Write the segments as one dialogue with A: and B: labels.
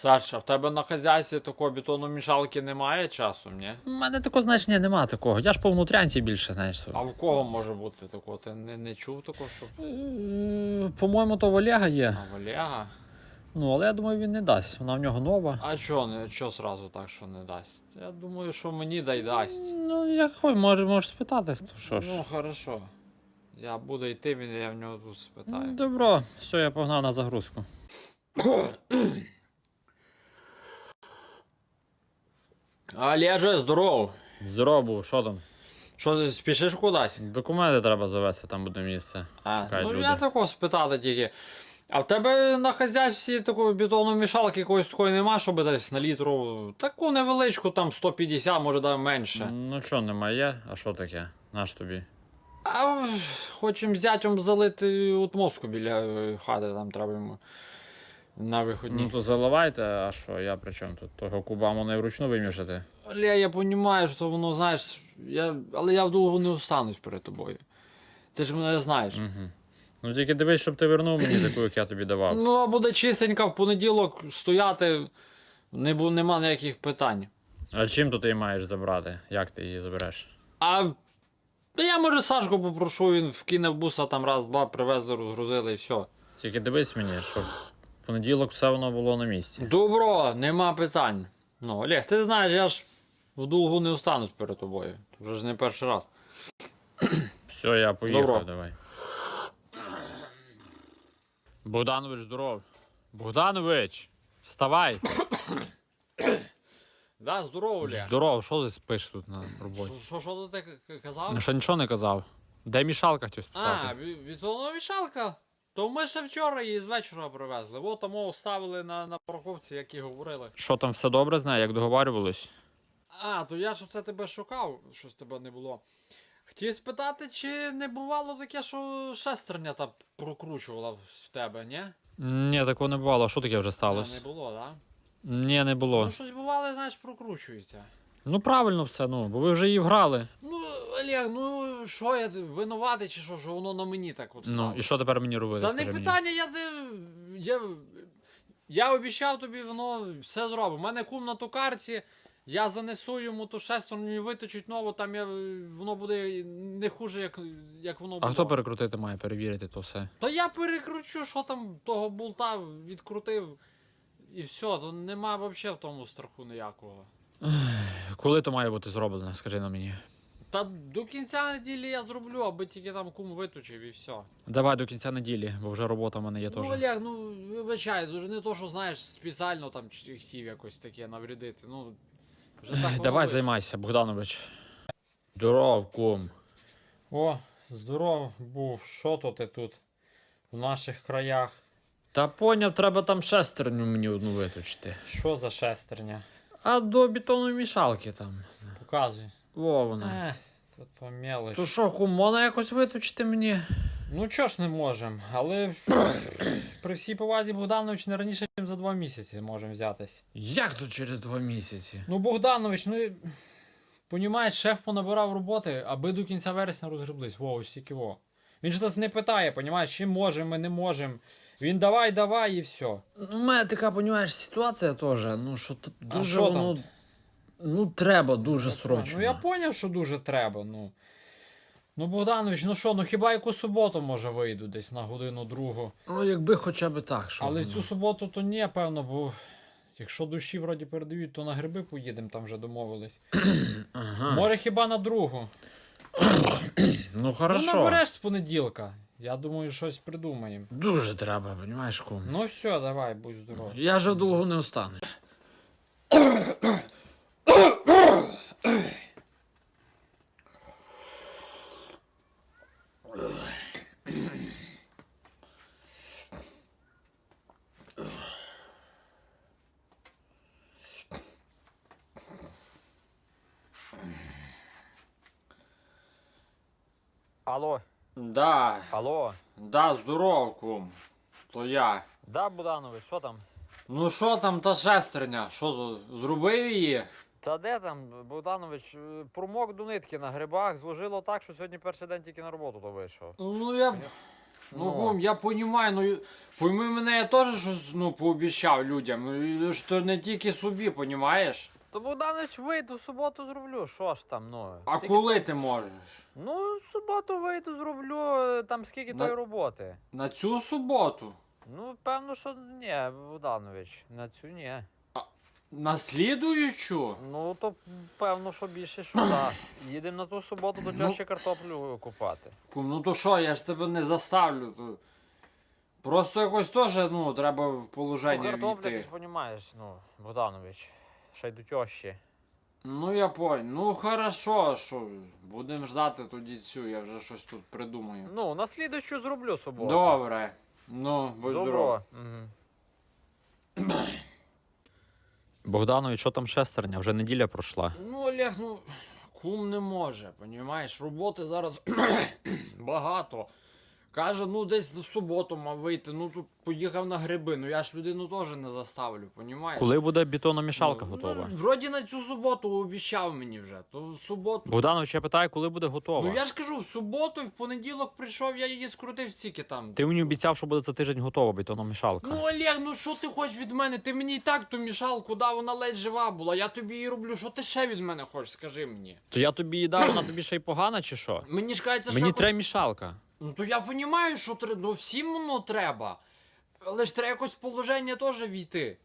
A: Саша, в тебе на хазяйстві такої бетономішалки немає часу, ні?
B: У мене такого значення нема такого. Я ж по внутрянці більше, знаєш.
A: А в кого може бути такого? Ти не, не чув такого, що
B: Е, По-моєму, то в Олега є.
A: а, в Олега?
B: Ну, але я думаю, він не дасть. Вона в нього нова.
A: А чо, не чо сразу так, що не дасть? Я думаю, що мені дай дасть.
B: Ну, як хоч, може, можеш спитати, то що ж.
A: Ну, хорошо. Я буду йти, він я в нього тут спитаю.
B: Добро, все, я погнав на загрузку.
A: Олеже, здоров.
B: Здорово був, що там?
A: Що ти спішиш кудись?
B: Документи треба завести, там буде місце.
A: А,
B: Чекають
A: ну
B: люди.
A: я такого спитати тільки. А в тебе на хазяйстві такої бетономішалки якоїсь такої нема, щоб десь на літру. Таку невеличку, там 150, може навіть менше.
B: Ну чого немає, а що таке? Наш тобі.
A: А хочемо зятям залити отмостку біля е, хати, там треба йому на виходні.
B: Ну то заливайте, а що, я при чому тут? Того куба можна і вручну вимішати.
A: Але я розумію, що воно, знаєш, я... але я вдовго не останусь перед тобою. Ти ж мене знаєш.
B: Угу. Ну тільки дивись, щоб ти вернув мені таку, як я тобі давав.
A: Ну, а буде чистенько в понеділок стояти, не бу... нема ніяких питань.
B: А чим то ти її маєш забрати? Як ти її забереш?
A: А та я може Сашку попрошу, він вкине в буса там раз-два, привезли, розгрузили і все.
B: Тільки дивись мені, щоб понеділок все воно було на місці.
A: Добро, нема питань. Ну, Олег, ти знаєш, я ж в долгу не останусь перед тобою. Вже ж не перший раз.
B: Все, я поїхав,
A: Добро.
B: давай. Богданович, здоров. Богданович, вставай.
A: Да, здорово, Олег.
B: Здоров, що ти спиш тут на роботі?
A: Що- Що, що ти казав?
B: Я ще нічого не казав. Де мішалка хотів
A: А,
B: спитати?
A: ві- відсовна вішалка. То ми ще вчора її з вечора привезли. От тому ставили на, на парковці, як і говорили.
B: Що там все добре знає, як договарювались?
A: А, то я ж це тебе шукав, щось тебе не було. Хотів спитати, чи не бувало таке, що шестерня та прокручувала в тебе, ні?
B: Ні, такого не бувало. Що таке вже сталося?
A: не було, так?
B: Ні, не було.
A: Ну, щось бувало, знаєш, прокручується.
B: Ну правильно все, ну, бо ви вже її вграли.
A: Ну, Олег, ну що я винуватий чи що, що воно на мені так от
B: Ну, і що тепер мені робити?
A: Та не
B: скажи мені?
A: питання, я де. Я, я обіцяв тобі, воно все зробить. У мене кум на токарці, я занесу йому ту шестерню і виточить нову, там я, воно буде не хуже, як, як воно
B: А
A: було.
B: хто перекрутити має, перевірити то все?
A: Та я перекручу, що там того болта відкрутив. І все, то нема взагалі в тому страху ніякого.
B: Коли то має бути зроблено, скажи на мені.
A: Та до кінця неділі я зроблю, аби тільки там кум виточив і все.
B: Давай до кінця неділі, бо вже робота в мене є
A: Ну,
B: теж.
A: Олег, ну вибачай, вже не то, що знаєш, спеціально там хотів якось таке наврядити. Ну, вже так
B: Давай
A: вийшло.
B: займайся, Богданович. Здоров, кум.
A: О, здоров був. Що то ти тут в наших краях?
B: Та поняв, треба там шестерню мені одну виточити.
A: Що за шестерня?
B: А до бетонної мішалки там.
A: Показуй.
B: Во вона.
A: Ех, то, то мелоч.
B: То що, кум, можна якось виточити мені?
A: Ну чого ж не можемо, але при всій повазі Богданович не раніше, ніж за два місяці можемо взятись.
B: Як тут через два місяці?
A: Ну, Богданович, ну. Понімаєш, шеф понабирав роботи, аби до кінця вересня розгреблись. Во, ось тільки во. Він ж нас не питає, понімаєш, чи можемо, ми не можемо. Він давай, давай і все.
B: Ну, у мене така, понімаєш, ситуація теж. Ну, що тут
A: А що
B: воно.
A: там?
B: Ну, треба дуже срочно.
A: Ну я поняв, що дуже треба. Ну, ну Богданович, ну що, ну хіба яку суботу може вийду десь на годину другу.
B: Ну, якби хоча б так, що.
A: Але цю суботу то ні, певно, бо якщо душі вроді передають, то на гриби поїдемо, там вже домовились.
B: Ага.
A: Може хіба на другу.
B: Ну, хорошо.
A: Ну набереш з понеділка. Я думаю, щось придумаємо.
B: Дуже треба, понімаєш, кум.
A: Ну все, давай, будь здоровий.
B: Я же довго не остану.
C: Алло,
A: Да,
C: алло.
A: да, здоров, кум. То я.
C: Да, Буданович, що там?
A: Ну що там та шестерня? Що то, зробив її?
C: Та де там, Богданович, е, промок до нитки на грибах, зложило так, що сьогодні перший день тільки на роботу то вийшов.
A: Ну я. Ну,
B: Ну.
A: кум, я понімаю, ну пойми мене, я теж щось ну, пообіцяв людям. Ну, і ж то не тільки собі, понімаєш?
B: То Богданович вийду, в суботу зроблю. Що ж там, ну.
A: А
B: скільки-
A: коли ти можеш?
B: Ну, в суботу вийду, зроблю, е, там скільки
A: На-
B: тої роботи.
A: На цю суботу?
B: Ну, певно, що ні, Богданович, на цю ні.
A: А На слідуючу?
B: Ну, то певно, що більше, що так. Їдемо на ту суботу до
A: Ну.
B: тещі картоплю купати.
A: Ну то що, я ж тебе не заставлю. То... Просто якось теж, ну, треба в
B: Ну,
A: положення
B: картопля, ти ж розумієш, ну, Богданович, ще й до.
A: Ну я понял. Ну хорошо, що будемо ждати тоді цю, я вже щось тут придумаю.
B: Ну, на слідущу зроблю суботу.
A: Добре. Ну, будь здоров.
B: Угу. Богданович, що там шестерня? Вже неділя пройшла.
A: Ну, Олег, ну, кум не може, понімаєш, роботи зараз багато. Каже, ну десь в суботу мав вийти, ну тут поїхав на гриби, ну я ж людину теж не заставлю, понімаєш?
B: Коли буде бетономішалка
A: ну,
B: готова?
A: Ну, вроді на цю суботу обіцяв мені вже, то в суботу.
B: Богданович, я питаю, коли буде готова?
A: Ну я ж кажу, в суботу і в понеділок прийшов, я її скрутив стільки там.
B: Ти мені обіцяв, що буде за тиждень готова бетономішалка.
A: Ну, Олег, ну що ти хочеш від мене? Ти мені і так ту мішалку дав, вона ледь жива була. Я тобі її роблю. Що ти ще від мене хочеш, скажи мені.
B: То я тобі її дав, вона тобі ще й погана, чи що?
A: Мені ж кажеться,
B: Мені
A: що.
B: треба мішалка.
A: Ну то я розумію, що треба, ну всім воно треба. Але ж треба якось в положення теж війти.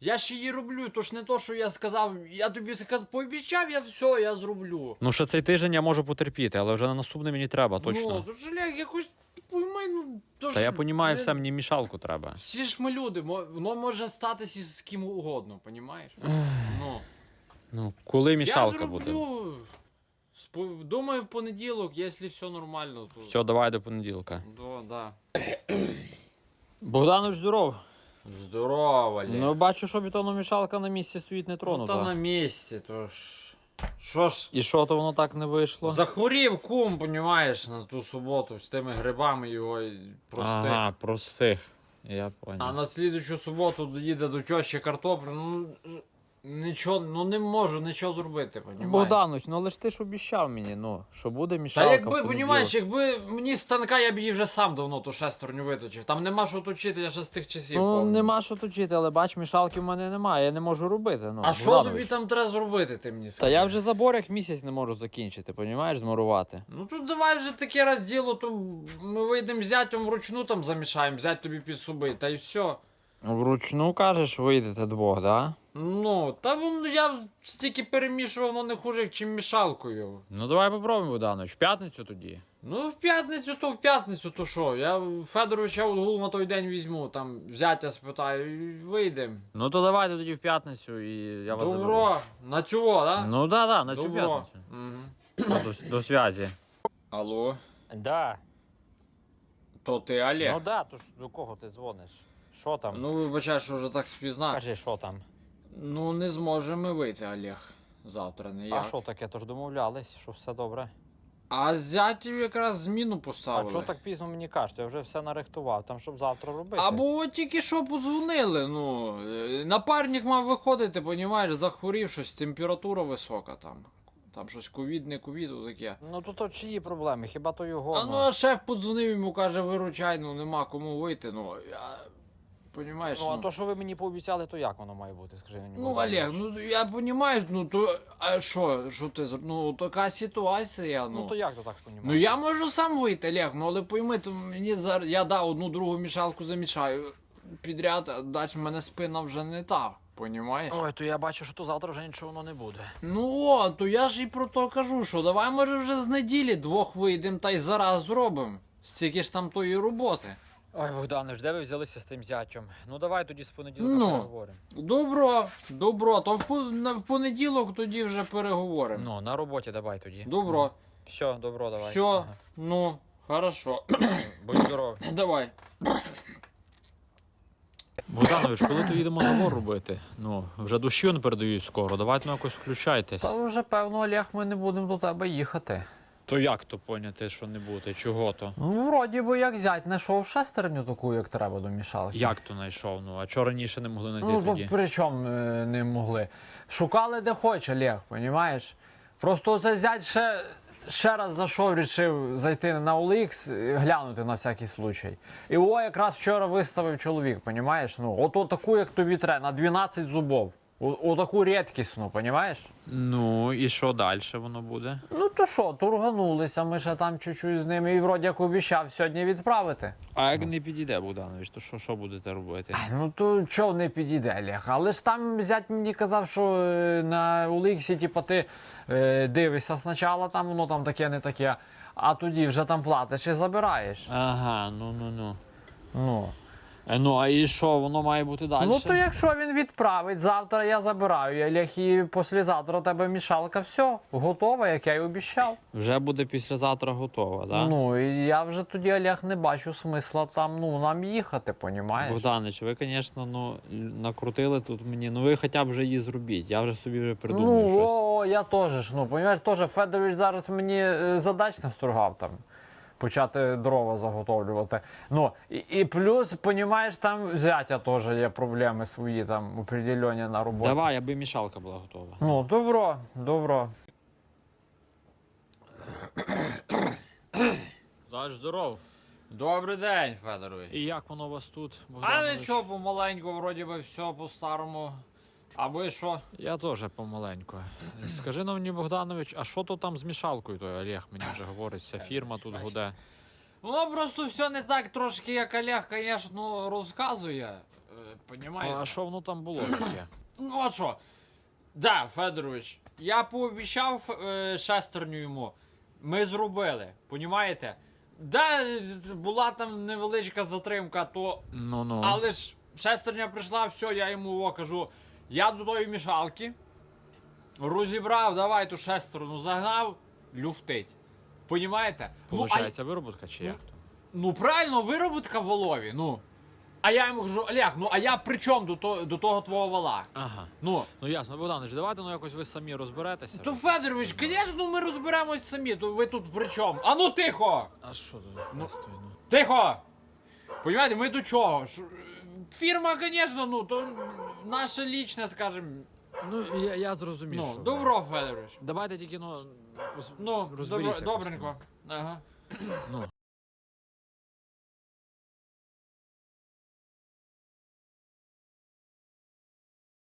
A: Я ж її роблю, то ж не то, що я сказав. Я тобі сказав, пообіцяв, я все, я зроблю.
B: Ну, ще цей тиждень я можу потерпіти, але вже на наступний мені треба,
A: Ну,
B: точно.
A: то ж Олег, якось пойми, ну то
B: Та
A: ж.
B: я понімаю
A: не-
B: все, мені мішалку треба.
A: Всі ж ми люди, мо- воно може статися з ким угодно, понімаєш? Ну.
B: Ну, коли мішалка
A: я
B: буде?
A: Спо- Думаю, в понеділок, якщо все нормально, то.
B: Все, давай до понеділка.
A: Да, да.
B: Богданович, здоров.
A: Здорово, Олег.
B: Ну, бачу, що бетономішалка на місці стоїть не
A: Ну,
B: тронута.
A: та на місці, то ж. Що ж,
B: І що то воно так не вийшло?
A: захворів кум, понімаєш, на ту суботу з тими грибами його і простих.
B: Ага, простих. Я
A: А на слідучу суботу їде до тьощі картоплю, ну нічого, ну не можу нічого зробити, понімаєш.
B: Богданович, ну але ж ти ж обіщав мені, ну, що буде
A: Та
B: мішалка. в
A: якби, понімаєш, якби мені станка, я б її вже сам давно ту шестерню виточив. Там нема що точити, я ще з тих часів.
B: Ну,
A: помню.
B: нема що точити, але бач, мішалки в мене немає, я не можу робити. Ну,
A: А що
B: Богданович.
A: тобі там треба зробити, ти мені
B: Та
A: скажи?
B: я вже забор як місяць не можу закінчити, понімаєш, змурувати.
A: Ну тут давай вже таке раз діло, то ми вийдемо зятям вручну там замішаємо, взять тобі під суби, та й все.
B: Вручну кажеш, вийдете двох, да?
A: Ну, та вон я стільки перемішував, воно не хуже, чим мішалкою.
B: Ну давай попробуємо, Богданович, в п'ятницю тоді.
A: Ну, в п'ятницю, то в п'ятницю, то що? Я Федоровича Удгул на той день візьму, там зятя спитаю, і вийдемо.
B: Ну то давайте тоді в п'ятницю і я вас заберу.
A: Добро, на цього, да?
B: Ну да, да, на цю
A: Добро.
B: п'ятницю.
A: Мгм.
B: Ну, До, до зв'язі.
A: Алло,
B: Да.
A: то ти Олег?
B: Ну да, то ж до кого ти дзвониш? Що там?
A: Ну, вибачай, що вже так спізна.
B: Кажи, що там?
A: Ну, не зможемо вийти, Олег. Завтра не
B: А що таке? Тож домовлялись, що все добре.
A: А зятів якраз зміну
B: А
A: поставили.
B: чого так пізно мені кажете? Я вже все нарихтував, там щоб завтра робити.
A: Або от тільки що подзвонили, ну. е, Напарник мав виходити, понімаєш, захворів щось, температура висока там. Там щось ковід, не ковід, таке.
B: Ну то то чиї проблеми? Хіба то його?
A: А ну а шеф подзвонив йому, каже, виручай, ну нема кому вийти. Ну, я. Понімаєш?
B: Ну, а то, що ви мені пообіцяли, то як воно має бути? Скажи мені.
A: Ну, Олег, ну я понімаю, ну то. А що, що ти зр- Ну, така ситуація, ну.
B: Ну то як то так понімаєш?
A: Ну я можу сам вийти, Олег, ну але пойми, то мені зараз я дав одну другу мішалку замішаю підряд, а далі в мене спина вже не та. Понімаєш?
B: Ой, то я бачу, що то завтра вже нічого воно не буде.
A: Ну о, то я ж і про то кажу, що давай може вже з неділі двох вийдемо та й зараз зробимо. Стільки ж там тої роботи.
B: Ой, Богдане, де ви взялися з тим зятем? Ну давай тоді з понеділка
A: Ну.
B: переговоримо.
A: Добро, добро, то в, на- в понеділок тоді вже переговоримо.
B: Ну, на роботі давай тоді.
A: Добро,
B: Все, добро, давай.
A: все,
B: Ага.
A: ну, хорошо.
B: Будь здоровий.
A: Давай.
B: Богданович, коли то їдемо забор робити? Ну, вже дощі не передають скоро, давайте ну, якось включайтесь.
A: Та вже певно, Олег, ми не будемо до тебе їхати.
B: То як то поняти, що не буде? Чого то?
A: Ну, вроді би як зять знайшов шестерню таку, як треба до мішалки.
B: Як то знайшов? Ну, а чого раніше не могли знайти
A: Ну, то
B: тоді?
A: при чому е, не могли? Шукали де хоч, Олег, понімаєш? Просто це зять ще ще раз зайшов, вирішив зайти на OLX, е, глянути на всякий случай. І о, якраз вчора виставив чоловік, понімаєш? Ну, от таку, як тобі треба, на 12 зубов. О- Отаку рідкісну, понімаєш?
B: Ну і що далі воно буде?
A: Ну то що, турганулися, ми ще там чуть-чуть з ними і вроді як обіцяв сьогодні відправити.
B: А як не підійде Богданович, то що, що будете робити?
A: Ай, Ну то чого не підійде, Олег? Але ж там зять мені казав, що е, на Оліксі, типу, ти е, дивишся спочатку, там воно там таке, не таке, а тоді вже там платиш і забираєш.
B: Ага, ну ну ну.
A: Ну.
B: Е, Ну, а і що, воно має бути далі?
A: ну то якщо він відправить, завтра я забираю, Олег, і післязавтра у тебе мішалка, все, готова, як я й обіцяв.
B: Вже буде післязавтра готова, так?
A: Ну і я вже тоді, Олег, не бачу смисла там ну, нам їхати, понімаєш?
B: Богданич, ви, звісно, ну, накрутили тут мені. Ну ви хоча б вже її зробіть. Я вже собі вже придумаю
A: Ну,
B: щось.
A: о, я теж ж, ну, понімаєш, теж Федорович зараз мені е, задач не стургав там. Почати дрова заготовлювати. Ну, і, і плюс, понімаєш, там зятя теж є проблеми свої, там, определені на роботі.
B: Давай, аби мішалка була готова.
A: Ну, добро, добро.
B: Даш здоров.
A: Добрий день, Федорович.
B: І як воно у вас тут?
A: А нічого, помаленьку, вроді би, все по-старому. А ви що?
B: Я теж помаленьку. Скажи на мені, Богданович, а що то там з мішалкою? Той Олег мені вже говорить, вся фірма тут гуде.
A: Воно просто все не так трошки, як Олег, звісно, розказує. Е, Понімаєте?
B: А що воно там було таке?
A: Ну а що? Да, Федорович, я пообіцяв е, шестерню йому. Ми зробили, понімаєте? Да, була там невеличка затримка, то.
B: Ну ну.
A: Але ж шестерня прийшла, все, я йому о, кажу. Я до тої мішалки розібрав, давай ту шестерну загнав, люфтить. Понімаєте? Ну, а
B: Получається вироботка чи як то?
A: Ну правильно, вироботка в волові, ну. А я йому кажу, Олег, ну а я при чому до, то, до того твого вала?
B: Ага.
A: Ну.
B: Ну ясно, Богданович, давайте ну якось ви самі розберетеся.
A: То Федорович, звісно, ми розберемось самі, то ви тут при чому? А ну тихо!
B: А що тут? Ну... ну.
A: Тихо! Понімаєте, ми до чого? Фірма, звісно, ну, то наше лічне, скажімо.
B: Ну, я, я зрозумів.
A: Ну,
B: що...
A: добро, Федорович.
B: Давайте тільки, ну, пос-
A: Ну, добро,
B: розберіться
A: добренько. Ага.
B: Ну.